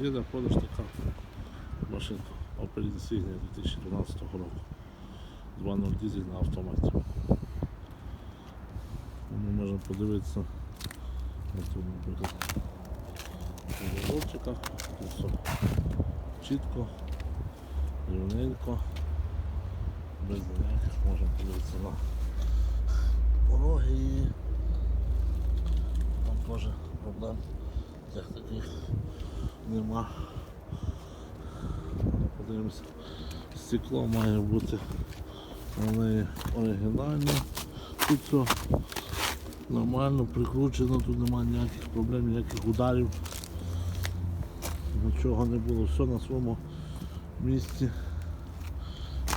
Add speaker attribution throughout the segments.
Speaker 1: Їде продаж така машинка Opel Insignia 2012 року. 2.0 дизель на автоматі. Ми можемо подивитися на тут, наприклад. Тут все чітко, рівненько, без ніяких можемо подивитися на пороги і там теж проблем як таких нема. Подивимося. Стекло має бути у неї оригінальне. Тут все нормально прикручено, тут немає ніяких проблем, ніяких ударів. Нічого не було, все на своєму місці.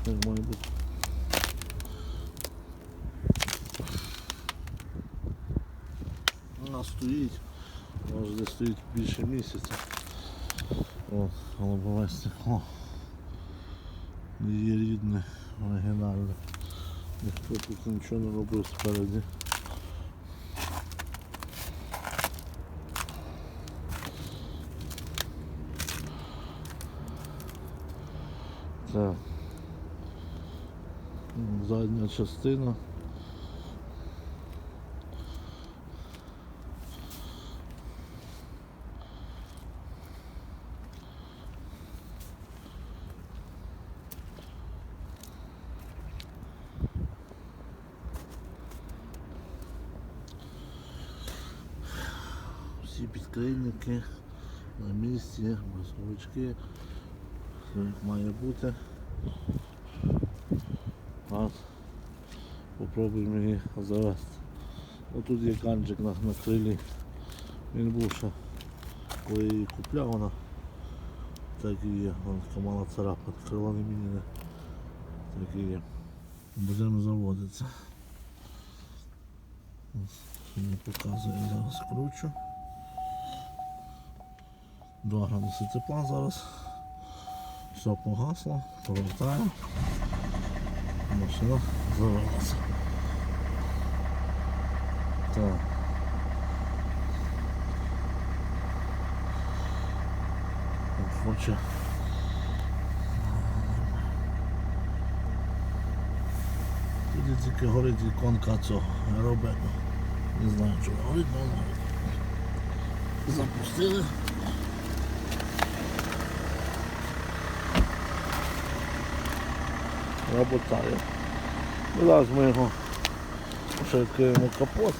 Speaker 1: Як має бути. Вона стоїть, вже десь стоїть більше місяця. От, голубове стекло. Її рідне, оригінальне. Ніхто тут нічого не робив спереді. Це задня частина. Всі підклейники на місці, брусовички, все як має бути. От. Попробуємо її завести. Отут є канчик на, на крилі. Він був ще, коли її купляв вона. Так і є, вона така мала царапа, крило не міняне. Так і є. Будемо заводитися. Мені показує, зараз кручу. 2 градуси тепла зараз. Все погасло, повертаємо. Машина завелася. Так. Хоче. Тут тільки горить іконка цього аеробеку. Не знаю, чого горить, але. Запустили. Работає. Зараз ми його відкриємо капот.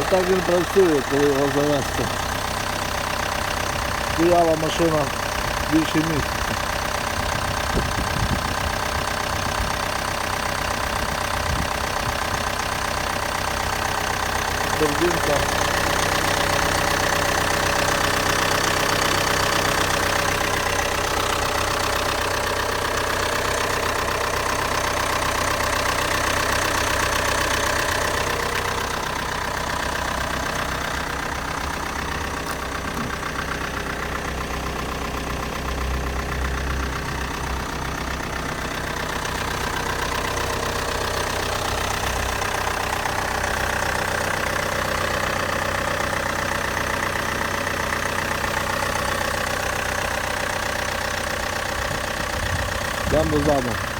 Speaker 1: Отак він працює, коли його завести. Стояла машина більше місяця. Турбинка. Vamos, vamos.